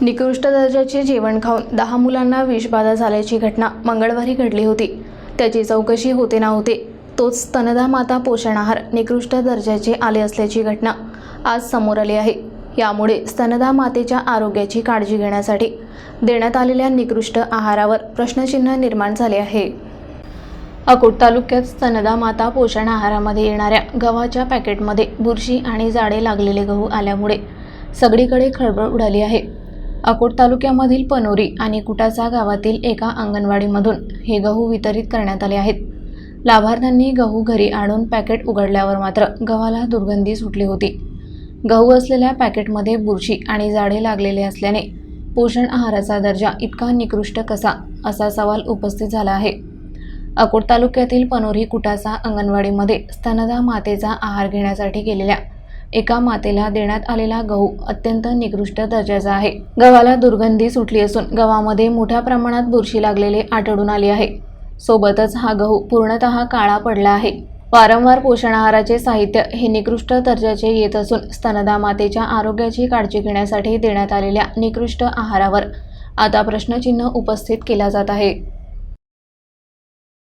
निकृष्ट दर्जाचे जेवण खाऊन दहा मुलांना विषबाधा झाल्याची घटना मंगळवारी घडली होती. त्याची चौकशी होते ना होते तोच स्तनदा माता पोषण आहार निकृष्ट दर्जाचे आले असल्याची घटना आज समोर आली आहे. यामुळे स्तनदा मातेच्या आरोग्याची काळजी घेण्यासाठी देण्यात आलेल्या निकृष्ट आहारावर प्रश्नचिन्ह निर्माण झाले आहे. अकोट तालुक्यात स्तनदा माता पोषण आहारामध्ये येणाऱ्या गव्हाच्या पॅकेटमध्ये बुरशी आणि जाडे लागलेले गहू आल्यामुळे सगळीकडे खळबळ उडाली आहे. अकोट तालुक्यामधील पनोरी आणि कुटासा गावातील एका अंगणवाडीमधून हे गहू वितरित करण्यात आले आहेत. लाभार्थ्यांनी गहू घरी आणून पॅकेट उघडल्यावर मात्र गव्हाला दुर्गंधी सुटली होती. गहू असलेल्या पॅकेटमध्ये बुरशी आणि जाडे लागलेले असल्याने पोषण आहाराचा दर्जा इतका निकृष्ट कसा असा सवाल उपस्थित झाला आहे. अकोट तालुक्यातील पनोरी कुटासा अंगणवाडीमध्ये स्तनदा मातेचा आहार घेण्यासाठी गेलेल्या एका मातेला देण्यात आलेला गहू अत्यंत निकृष्ट दर्जाचा आहे. गव्हाला दुर्गंधी सुटली असून गव्हामध्ये मोठ्या प्रमाणात बुरशी लागलेले आढळून आली आहे. सोबतच हा गहू पूर्णतः काळा पडला आहे. वारंवार पोषण आहाराचे साहित्य हे निकृष्ट दर्जाचे येत असून स्तनदा मातेच्या आरोग्याची काळजी घेण्यासाठी देण्यात आलेल्या निकृष्ट आहारावर आता प्रश्नचिन्ह उपस्थित केला जात आहे.